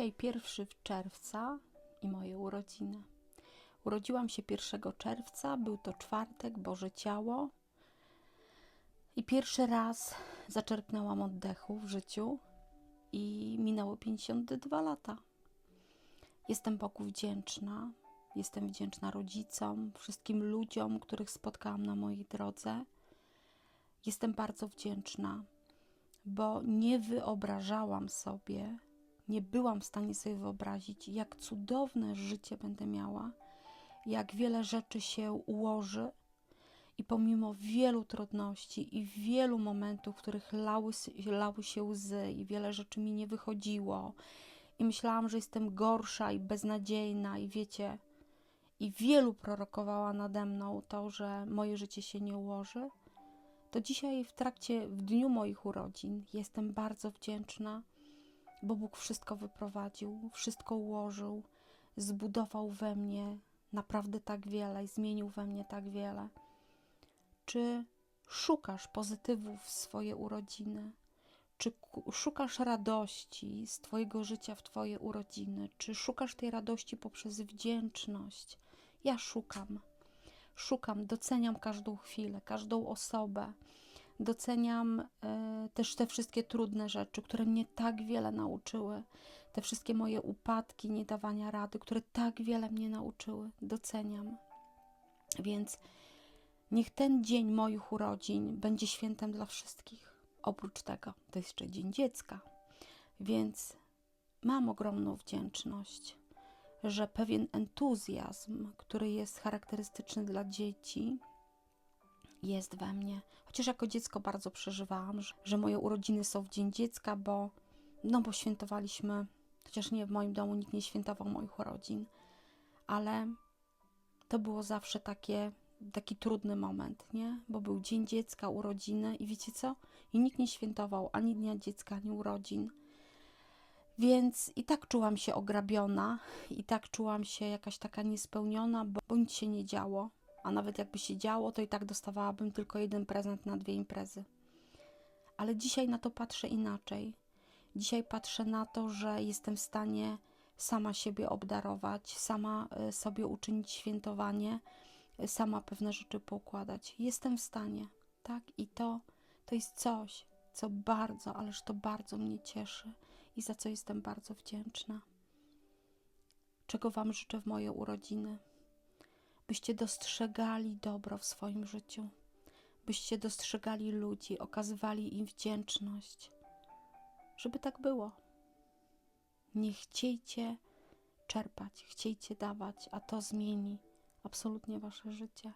Dzisiaj pierwszy czerwca i moje urodziny. Urodziłam się 1 czerwca, był to czwartek, Boże Ciało. I pierwszy raz zaczerpnęłam oddechu w życiu i minęło 52 lata. Jestem Bogu wdzięczna. Jestem wdzięczna rodzicom, wszystkim ludziom, których spotkałam na mojej drodze. Jestem bardzo wdzięczna, bo nie wyobrażałam sobie, nie byłam w stanie sobie wyobrazić, jak cudowne życie będę miała, jak wiele rzeczy się ułoży i pomimo wielu trudności i wielu momentów, w których lały, lały się łzy i wiele rzeczy mi nie wychodziło i myślałam, że jestem gorsza i beznadziejna i wiecie, i wielu prorokowała nade mną to, że moje życie się nie ułoży, to dzisiaj w trakcie, w dniu moich urodzin jestem bardzo wdzięczna, bo Bóg wszystko wyprowadził, wszystko ułożył, zbudował we mnie naprawdę tak wiele i zmienił we mnie tak wiele. Czy szukasz pozytywów w swoje urodziny? Czy szukasz radości z Twojego życia w Twoje urodziny? Czy szukasz tej radości poprzez wdzięczność? Ja szukam. Szukam, doceniam każdą chwilę, każdą osobę. Doceniam e, też te wszystkie trudne rzeczy, które mnie tak wiele nauczyły. Te wszystkie moje upadki, niedawania rady, które tak wiele mnie nauczyły. Doceniam. Więc niech ten dzień moich urodzin będzie świętem dla wszystkich. Oprócz tego, to jest jeszcze Dzień Dziecka, więc mam ogromną wdzięczność, że pewien entuzjazm, który jest charakterystyczny dla dzieci, jest we mnie. Chociaż jako dziecko bardzo przeżywałam, że, że moje urodziny są w Dzień Dziecka, bo, no bo świętowaliśmy, chociaż nie w moim domu nikt nie świętował moich urodzin, ale to było zawsze takie, taki trudny moment, nie? Bo był Dzień Dziecka, urodziny i wiecie co? I nikt nie świętował ani Dnia Dziecka, ani urodzin. Więc i tak czułam się ograbiona, i tak czułam się jakaś taka niespełniona, bo, bo nic się nie działo. A nawet jakby się działo, to i tak dostawałabym tylko jeden prezent na dwie imprezy. Ale dzisiaj na to patrzę inaczej. Dzisiaj patrzę na to, że jestem w stanie sama siebie obdarować, sama y, sobie uczynić świętowanie, y, sama pewne rzeczy poukładać. Jestem w stanie, tak? I to, to jest coś, co bardzo, ależ to bardzo mnie cieszy i za co jestem bardzo wdzięczna. Czego Wam życzę w moje urodziny? Byście dostrzegali dobro w swoim życiu, byście dostrzegali ludzi, okazywali im wdzięczność, żeby tak było. Nie chciejcie czerpać, chciejcie dawać, a to zmieni absolutnie Wasze życie.